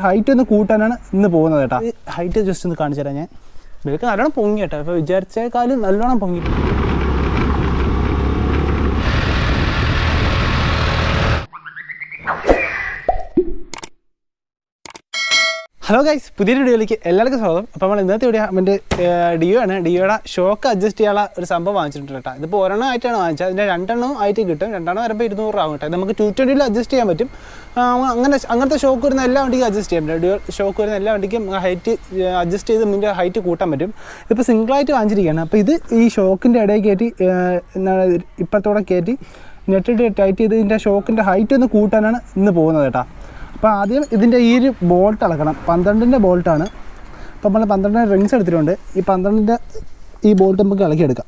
Height ഒന്ന് കൂട്ടാനാണ് ഇന്ന് പോകുന്നത് കേട്ടോ. ഹൈറ്റ് ജസ്റ്റ് ഒന്ന് കാണിച്ചു തരാം ഞാൻ. ഇവർക്ക് നല്ലോണം പൊങ്ങി കേട്ടോ. ഇപ്പോൾ വിചാരിച്ചേക്കാളും നല്ലോണം പൊങ്ങി. ഹലോ ഗൈസ് പുതിയൊരു വീഡിയോയിലേക്ക് എല്ലാവർക്കും സ്വാഗതം. അപ്പോൾ നമ്മൾ ഇന്നത്തെ വീഡിയോ അവന്റെ ഡിയോ ആണ്. ഡിയോയുടെ ഷോക്ക് അഡ്ജസ്റ്റ് ചെയ്യാനുള്ള ഒരു സംഭവം വാങ്ങിച്ചിട്ടുണ്ട് കേട്ടോ. ഇതിപ്പോൾ ഒരെണ്ണം ആയിട്ടാണ് വാങ്ങിച്ചത്. അതിന്റെ രണ്ടെണ്ണം ആയിട്ട് കിട്ടും. രണ്ടെണ്ണം വരുമ്പോൾ ഇരുന്നൂറ് രൂപ കേട്ടോ. നമുക്ക് ടു ട്വന്റിയിൽ അഡ്ജസ്റ്റ് ചെയ്യാൻ പറ്റും. അങ്ങനെ അങ്ങനത്തെ ഷോക്ക് വരുന്ന എല്ലാ വണ്ടിക്കും അഡ്ജസ്റ്റ് ചെയ്യാൻ പറ്റും. ഡിയോ ഷോക്ക് വരുന്ന എല്ലാ വണ്ടിക്കും ഹൈറ്റ് അഡ്ജസ്റ്റ് ചെയ്ത് ഇതിന്റെ ഹൈറ്റ് കൂട്ടാൻ പറ്റും. ഇതിപ്പോൾ സിംഗിളായിട്ട് വാങ്ങിച്ചിരിക്കുകയാണ്. അപ്പോൾ ഇത് ഈ ഷോക്കിന്റെ ഇടയിൽ കയറ്റി ഇപ്പത്തോടെ കയറ്റി നെറ്റിട്ട് ടൈറ്റ് ചെയ്ത് ഇതിന്റെ ഷോക്കിന്റെ ഹൈറ്റ് ഒന്ന് കൂട്ടാനാണ് ഇന്ന് പോകുന്നത് കേട്ടോ. അപ്പോൾ ആദ്യം ഇതിന്റെ ഈ ഒരു ബോൾട്ട് അളക്കണം. പന്ത്രണ്ടിന്റെ ബോൾട്ടാണ്. അപ്പോൾ നമ്മൾ പന്ത്രണ്ടിന്റെ റിങ്സ് എടുത്തിട്ടുണ്ട്. ഈ പന്ത്രണ്ടിന്റെ ഈ ബോൾട്ട് നമുക്ക് ഇളക്കിയെടുക്കാം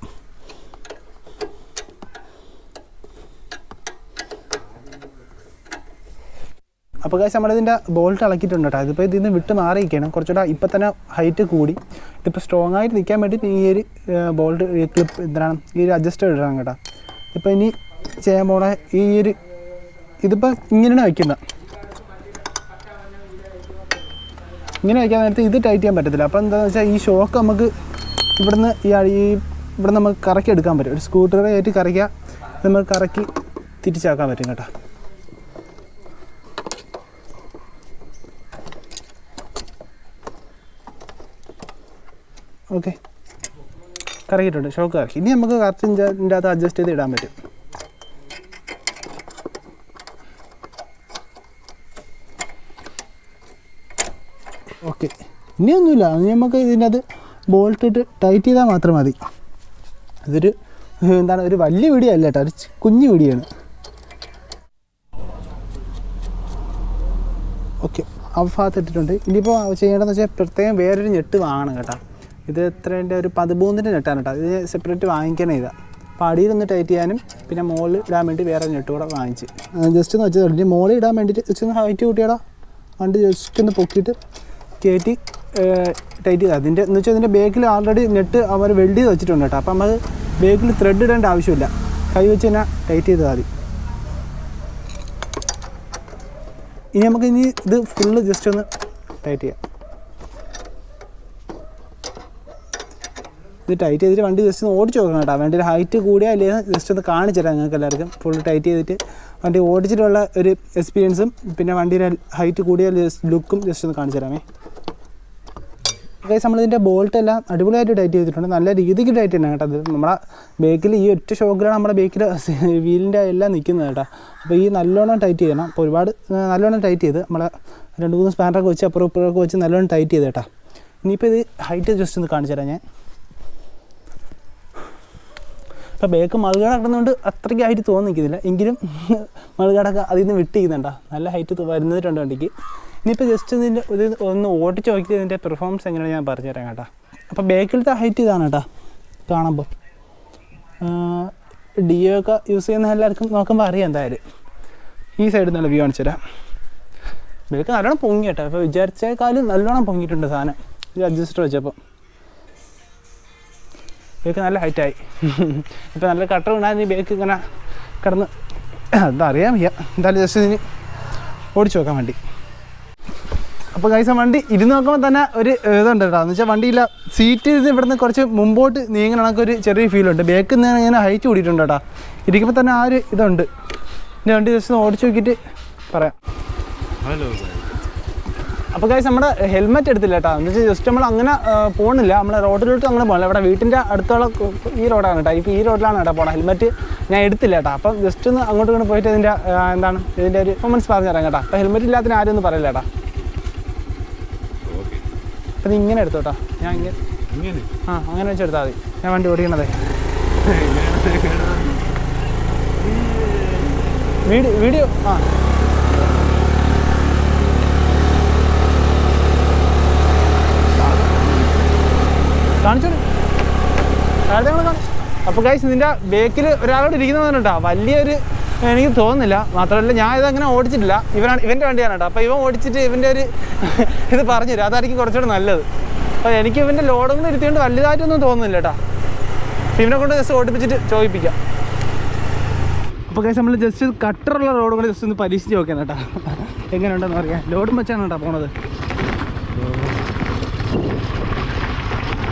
അപ്പോൾ കാശ് നമ്മളിതിന്റെ ബോൾട്ട് ഇളക്കിയിട്ടുണ്ട് കേട്ടോ. ഇതിപ്പോൾ ഇതിൽ നിന്ന് വിട്ട് മാറിയിരിക്കുകയാണ്. കുറച്ചുകൂടെ ഇപ്പം തന്നെ ഹൈറ്റ് കൂടി. ഇതിപ്പോൾ സ്ട്രോങ് ആയിട്ട് നിൽക്കാൻ വേണ്ടി ഈ ഒരു ബോൾട്ട് ക്ലിപ്പ് എന്താണ് ഈ ഒരു അഡ്ജസ്റ്റ് ഇടണം കേട്ടോ. ഇപ്പോൾ ഇനി ചെയ്യാൻ പോണ ഈ ഒരു ഇതിപ്പോൾ ഇങ്ങനെയാണ് വയ്ക്കുന്നത്. ഇങ്ങനെ വയ്ക്കാൻ നേരത്തെ ഇത് ടൈറ്റ് ചെയ്യാൻ പറ്റത്തില്ല. അപ്പോൾ എന്താണെന്ന് വെച്ചാൽ ഈ ഷോക്ക് നമുക്ക് ഇവിടുന്ന് ഈ അഴി ഇവിടെ നമുക്ക് കറക്കി എടുക്കാൻ പറ്റും. ഒരു സ്കൂട്ടർ കയറ്റി കറക്കുക നമുക്ക് കറക്കി തിരിച്ചാക്കാൻ പറ്റും കേട്ടോ. ഓക്കെ കറക്കിയിട്ടുണ്ട്. ഷോക്ക് കറക്കി. ഇനി നമുക്ക് കറക്റ്റ് ഇതിന്റെ അകത്ത് അഡ്ജസ്റ്റ് ചെയ്ത് ഇടാൻ പറ്റും. ഓക്കെ ഇനിയൊന്നുമില്ല. ഇനി നമുക്ക് ഇതിനകത്ത് ബോൾട്ട് ഇട്ട് ടൈറ്റ് ചെയ്താൽ മാത്രം മതി. ഇതൊരു എന്താണ് ഒരു വലിയ വീഡിയോ അല്ല കേട്ടോ. ഒരു കുഞ്ഞു വീഡിയോ ആണ്. ഓക്കെ ആ ഭാഗത്ത് ഇട്ടിട്ടുണ്ട്. ഇനിയിപ്പോൾ ചെയ്യേണ്ടതെന്ന് വെച്ചാൽ പ്രത്യേകം വേറൊരു ഞെട്ട് വാങ്ങണം കേട്ടോ. ഇത് എത്രേന്റെ ഒരു പതിമൂന്നിന്റെ ഞെട്ടാണ് കേട്ടോ. ഇത് സെപ്പറേറ്റ് വാങ്ങിക്കണേ ഇതാ. അപ്പോൾ അടിയിലൊന്ന് ടൈറ്റ് ചെയ്യാനും പിന്നെ മുകളിൽ ഇടാൻ വേണ്ടി വേറെ ഞെട്ട് കൂടെ വാങ്ങിച്ച്. ജസ്റ്റ് ഒന്ന് വെച്ചത് മോളിൽ ഇടാൻ വേണ്ടിയിട്ട് ജസ്റ്റ് ഒന്ന് ഹൈറ്റ് കൂട്ടിയാടാ. വണ്ടി ജസ്റ്റ് ഒന്ന് പൊക്കിയിട്ട് കയറ്റി ടൈറ്റ് ചെയ്ത്. അതിന്റെ എന്ന് വെച്ചാൽ അതിന്റെ ബേക്കിൽ ആൾറെഡി നെറ്റ് അവർ വെൽഡ് ചെയ്ത് വെച്ചിട്ടുണ്ട് കേട്ടോ. അപ്പം നമ്മൾ ബേക്കിൽ ത്രെഡ് ഇടേണ്ട ആവശ്യമില്ല. കൈ വെച്ച് തന്നെ ടൈറ്റ് ചെയ്താൽ മതി. ഇനി നമുക്ക് ഇനി ഇത് ഫുള്ള് ജസ്റ്റ് ഒന്ന് ടൈറ്റ് ചെയ്യാം. ഇത് ടൈറ്റ് ചെയ്തിട്ട് വണ്ടി ജസ്റ്റ് ഒന്ന് ഓടിച്ച് നോക്കണം കേട്ടോ. വണ്ടിയുടെ ഹൈറ്റ് കൂടിയാൽ ഇല്ലേ ജസ്റ്റ് ഒന്ന് കാണിച്ചു തരാം നിങ്ങൾക്ക് എല്ലാവർക്കും. ഫുൾ ടൈറ്റ് ചെയ്തിട്ട് വണ്ടി ഓടിച്ചിട്ടുള്ള ഒരു എക്സ്പീരിയൻസും പിന്നെ വണ്ടിയുടെ ഹൈറ്റ് കൂടിയ ലുക്കും ജസ്റ്റ് ഒന്ന് കാണിച്ചു തരാമേ. ഗൈസ് നമ്മളിതിന്റെ ബോൾട്ട് എല്ലാം അടിപൊളിയായിട്ട് ടൈറ്റ് ചെയ്തിട്ടുണ്ട്. നല്ല രീതിക്ക് ടൈറ്റ് ചെയ്യണം കേട്ടോ അത് നമ്മുടെ ബേക്കിൽ ഈ ഒറ്റ ഷോക്കിലാണ് നമ്മുടെ ബേക്കിൽ വീലിന്റെ എല്ലാം നിൽക്കുന്നത് കേട്ടോ. അപ്പോൾ ഈ നല്ലോണം ടൈറ്റ് ചെയ്യണം. അപ്പോൾ ഒരുപാട് നല്ലോണം ടൈറ്റ് ചെയ്ത് നമ്മളെ രണ്ട് മൂന്ന് സ്പാനറൊക്കെ വെച്ച് അപ്പുറം ഇപ്പുറമൊക്കെ വെച്ച് നല്ലോണം ടൈറ്റ് ചെയ്ത് കേട്ടോ. ഇനിയിപ്പോൾ ഇത് ഹൈറ്റ് ജസ്റ്റ് ഒന്ന് കാണിച്ചു തരാം ഞാൻ. ഇപ്പോൾ ബേക്ക് മളുകട കിടന്നുകൊണ്ട് അത്രയ്ക്ക് ഹൈറ്റ് തോന്നിക്കുന്നില്ല എങ്കിലും മളുകടൊക്കെ അതിൽ നിന്ന് വിട്ടിരിക്കുന്നുണ്ടോ നല്ല ഹൈറ്റ് വരുന്നതിട്ടുണ്ട് വണ്ടിക്ക്. ഇനിയിപ്പോൾ ജസ്റ്റ് ഇതിന്റെ ഇത് ഒന്ന് ഓടിച്ച് നോക്കി ഇതിന്റെ പെർഫോമൻസ് എങ്ങനെയാണ് ഞാൻ പറഞ്ഞുതരാം കേട്ടോ. അപ്പോൾ ബേക്കിലത്തെ ഹൈറ്റ് ഇതാണ് കേട്ടോ കാണുമ്പോൾ ഡിയോ ഒക്കെ യൂസ് ചെയ്യുന്ന എല്ലാവർക്കും നോക്കുമ്പോൾ അറിയാം എന്തായാലും. ഈ സൈഡിൽ നിന്നുള്ള വ്യൂ കാണിച്ചു തരാം. ബേക്ക് നല്ലോണം പൊങ്ങി കേട്ടോ. ഇപ്പോൾ വിചാരിച്ചേക്കാളും നല്ലോണം പൊങ്ങിയിട്ടുണ്ട് സാധനം. ഇത് അഡ്ജസ്റ്റർ വെച്ചപ്പോൾ ബേക്ക് നല്ല ഹൈറ്റായി ഇപ്പോൾ നല്ല കട്ടർ ഉണ്ടായിരുന്നു. ബേക്ക് ഇങ്ങനെ കിടന്ന്. എന്താ അറിയാൻ വയ്യ. എന്തായാലും ജസ്റ്റ് ഇതിന് ഓടിച്ചു നോക്കാൻ വേണ്ടി. അപ്പോൾ കൈസ വണ്ടി ഇരുന്ന് നോക്കുമ്പോൾ തന്നെ ഒരു ഇതുണ്ട് കേട്ടോ. എന്ന് വെച്ചാൽ വണ്ടിയില്ല സീറ്റ് ഇരുന്ന് ഇവിടുന്ന് കുറച്ച് മുമ്പോട്ട് നീങ്ങണ ഒരു ചെറിയ ഫീലുണ്ട് ബേക്കിൽ നിന്ന് ഇങ്ങനെ ഹൈറ്റ് കൂടിയിട്ടുണ്ട് കേട്ടോ. ഇരിക്കുമ്പോൾ തന്നെ ആ ഒരു ഇതുണ്ട്. ഇനി വണ്ടി ജസ്റ്റ് ഓടിച്ചു നോക്കിയിട്ട് പറയാം. അപ്പോൾ കാര്യം നമ്മുടെ ഹെൽമെറ്റ് എടുത്തില്ല കേട്ടോ. എന്ന് വെച്ചാൽ ജസ്റ്റ് നമ്മൾ അങ്ങനെ പോകുന്നില്ല നമ്മൾ റോഡിലോട്ട് അങ്ങനെ പോകണില്ല ഇവിടെ വീട്ടിന്റെ അടുത്തുള്ള ഈ റോഡാണ് കേട്ടോ. ഇപ്പോൾ ഈ റോഡിലാണ് കേട്ടോ പോണത് ഹെൽമെറ്റ് ഞാൻ എടുത്തില്ല കേട്ടോ. അപ്പം ജസ്റ്റ് ഒന്ന് അങ്ങോട്ട് ഇങ്ങോട്ട് പോയിട്ട് ഇതിന്റെ എന്താണ് ഇതിന്റെ ഒരു പെർഫോമൻസ് പറഞ്ഞു തരാം കേട്ടോ. അപ്പോൾ ഹെൽമെറ്റ് ഇല്ലാത്തതിന് ആരും ഒന്നും പറയില്ല കേട്ടോ. അപ്പം നീ ഇങ്ങനെ എടുത്തോട്ടോ ഞാൻ ഇങ്ങനെ ആ അങ്ങനെ വെച്ചെടുത്താൽ മതി. ഞാൻ വണ്ടി ഓടിക്കണതേ. വീഡിയോ വീഡിയോ ആ കാണിച്ചോളൂ നേരത്തെ നമ്മൾ കാണും അപ്പോൾ കൈസ് നിന്റെ ബേക്കിൽ ഒരാളോട് ഇരിക്കുന്നതാണ് കേട്ടോ വലിയൊരു എനിക്ക് തോന്നുന്നില്ല. മാത്രമല്ല ഞാൻ ഇതങ്ങനെ ഓടിച്ചിട്ടില്ല. ഇവനാണ് ഇവന്റെ വണ്ടിയാണ് കേട്ടോ. അപ്പോൾ ഇവൻ ഓടിച്ചിട്ട് ഇവന്റെ ഒരു ഇത് പറഞ്ഞു തരും. അതായിരിക്കും കുറച്ചുകൂടെ നല്ലത്. അപ്പോൾ എനിക്ക് ഇവന്റെ ലോഡൊന്നും ഇരുത്തിയോണ്ട് വലുതായിട്ടൊന്നും തോന്നുന്നില്ല കേട്ടോ. ഇവനെ കൊണ്ട് ജസ്റ്റ് ഓടിപ്പിച്ചിട്ട് ചോദിപ്പിക്കാം. അപ്പോൾ കൈസ് നമ്മൾ ജസ്റ്റ് കട്ടറുള്ള റോഡ് കൂടെ ജസ്റ്റ് ഒന്ന് പരീക്ഷിച്ച് നോക്കാം കേട്ടോ. എങ്ങനെയുണ്ടെന്ന് അറിയാം ലോഡും വെച്ചാണ് കേട്ടോ പോണത്.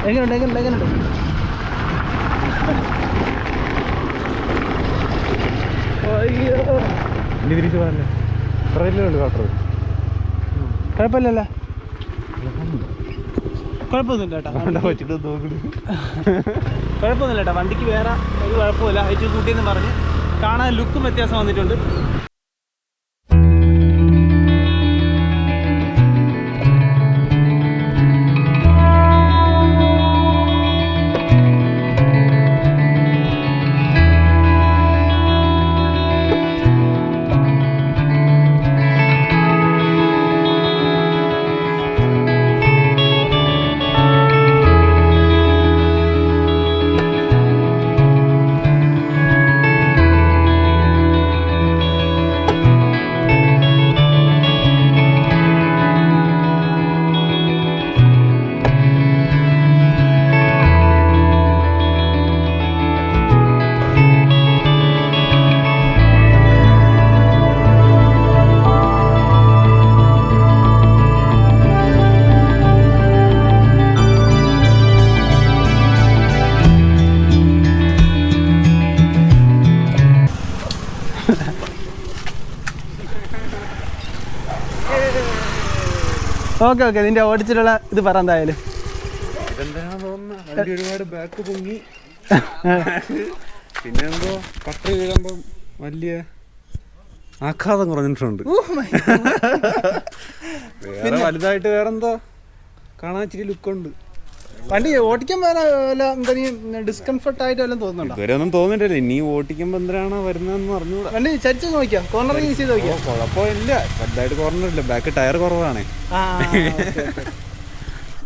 എങ്ങനെയുണ്ട്? എങ്ങനെയുണ്ട്? എങ്ങനെയുണ്ട്? അയ്യോ ഇനി തിരിച്ചു പോകാനല്ലേ? ഇത്രയല്ലേ ഉള്ളു കാട്ടർ കുഴപ്പമില്ലല്ലോ? കുഴപ്പമൊന്നുമില്ല കേട്ടോ. വെച്ചിട്ട് നോക്കുന്നു കുഴപ്പമൊന്നുമില്ല കേട്ടോ. വണ്ടിക്ക് വേറെ ഒരു കുഴപ്പമില്ല. അയച്ചു കൂട്ടിയെന്ന് പറഞ്ഞ് കാണാൻ ലുക്കും വ്യത്യാസം വന്നിട്ടുണ്ട്. ഓക്കെ ഓക്കെ നിന്റെ ഓടിച്ചിട്ടുള്ള ഇത് പറ എന്തായാലും. ഒരുപാട് ബാക്ക് പൊങ്ങി. പിന്നെ എന്തോ കട്ടർ വീഴുമ്പം വലിയ ആഘാതം കുറഞ്ഞിട്ടുണ്ട് വേറെ വലുതായിട്ട് വേറെന്തോ കാണാൻ ഇച്ചിരി ലുക്കുണ്ട് വണ്ടി ഓടിക്കാൻ എന്തെങ്കിലും ഡിസ്കംഫർട്ട് ആയിട്ട് വല്ലതും തോന്നുന്നുണ്ടോ? ഇതുവരെ ഒന്നും തോന്നിട്ടില്ല ഇനി ഓട്ടിക്കുമ്പോ എന്തിനാണ് വരുന്നതെന്ന് അറിഞ്ഞൂടാ. വണ്ടി ചരിച്ച് നോക്കിയോ? കോർണർ യൂസ് ചെയ്ത് നോക്കിയോ? കുഴപ്പമില്ല. വലുതായിട്ട് ഇല്ല. ബാക്ക് ടയർ കുറവാണേ.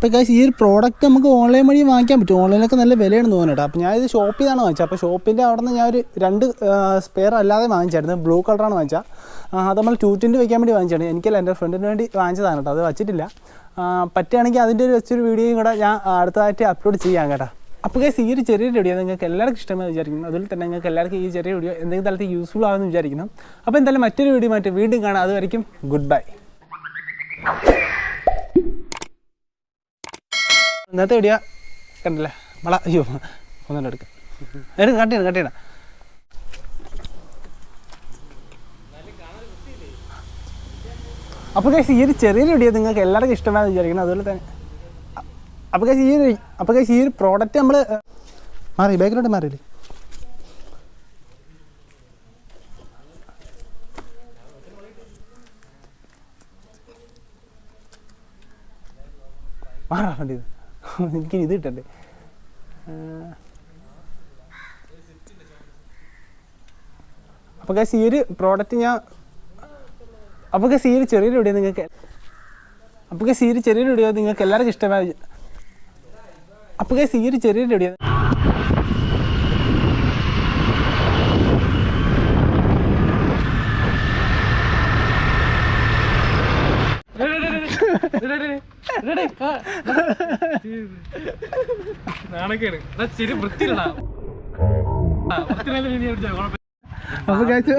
അപ്പോൾ ഗൈസ് ഈ ഒരു പ്രോഡക്റ്റ് നമുക്ക് ഓൺലൈൻ വഴി വാങ്ങിക്കാൻ പറ്റും. ഓൺലൈനിലൊക്കെ നല്ല വിലയാണെന്ന് തോന്നുന്നു കേട്ടോ. അപ്പോൾ ഞാൻ ഇത് ഷോപ്പിൽ നിന്നാണ് വാങ്ങിച്ചത്. അപ്പോൾ ഷോപ്പിന്റെ അവിടെ നിന്ന് ഞാൻ ഒരു രണ്ട് സ്പെയർ അല്ലാതെ വാങ്ങിച്ചായിരുന്നു. ബ്ലൂ കളറാണ് വാങ്ങിച്ചത്. അത് നമ്മൾ ടൂ ട്വന്റി വയ്ക്കാൻ വേണ്ടി വാങ്ങിച്ചാണ് എനിക്കല്ല എന്റെ ഫ്രണ്ടിന് വേണ്ടി വാങ്ങിച്ചതാണ് കേട്ടോ. അത് വച്ചിട്ടില്ല. പറ്റുകയാണെങ്കിൽ അതിന്റെ ഒരു വെച്ചൊരു വീഡിയോയും കൂടെ ഞാൻ അടുത്തതായിട്ട് അപ്ലോഡ് ചെയ്യാം കേട്ടോ. അപ്പോൾ ഗൈസ് ഈ ഒരു ചെറിയ വീഡിയോ നിങ്ങൾക്ക് എല്ലാവർക്കും ഇഷ്ടമായി വിചാരിക്കുന്നു. അതിൽ തന്നെ നിങ്ങൾക്ക് എല്ലാവർക്കും ഈ ചെറിയ വീഡിയോ എന്തെങ്കിലും തലത്തിൽ യൂസ്ഫുൾ ആകുമെന്ന് വിചാരിക്കുന്നു. അപ്പോൾ എന്തായാലും മറ്റൊരു വീഡിയോ മാറ്റി വീണ്ടും കാണാം. അതുവരെയും ഗുഡ് ബൈ ഇന്നത്തെ വീഡിയോ കണ്ടില്ലേ? മള അയ്യോ ഒന്നുകൂടെ എടുക്കാം. എടുക്ക കട്ടിയാണ് കട്ടിയാണ് അപ്പോൾ കേസ് ഈ ഒരു ചെറിയ വീഡിയോ നിങ്ങൾക്ക് എല്ലാവർക്കും ഇഷ്ടമാണെന്ന് വിചാരിക്കണം അതുപോലെ തന്നെ അപ്പോൾ കേസ് ഈ ഒരു അപ്പോൾ കേസ് ഈ ഒരു പ്രോഡക്റ്റ് നമ്മൾ മാറി ബാക്കിലോട്ട് മാറിയില്ലേ? മാറാ വണ്ടി എനിക്ക് ഇത് കിട്ടണ്ടേ അപ്പോൾ ഗൈസ് ഈ ഒരു പ്രോഡക്റ്റ് ഞാൻ അപ്പോൾ ഗൈസ് ഈ ഒരു ചെറിയൊരു വീഡിയോ നിങ്ങൾക്ക് അപ്പോൾ ഗൈസ് ഈ ഒരു ചെറിയൊരു വീഡിയോ നിങ്ങൾക്ക് എല്ലാവർക്കും ഇഷ്ടമായി അപ്പോൾ ഗൈസ് ഈ ഒരു ചെറിയൊരു വീഡിയോ നാണക്കേട്. ശരി വൃത്തിയില്ലടാ അപ്പോൾ ഗൈസ്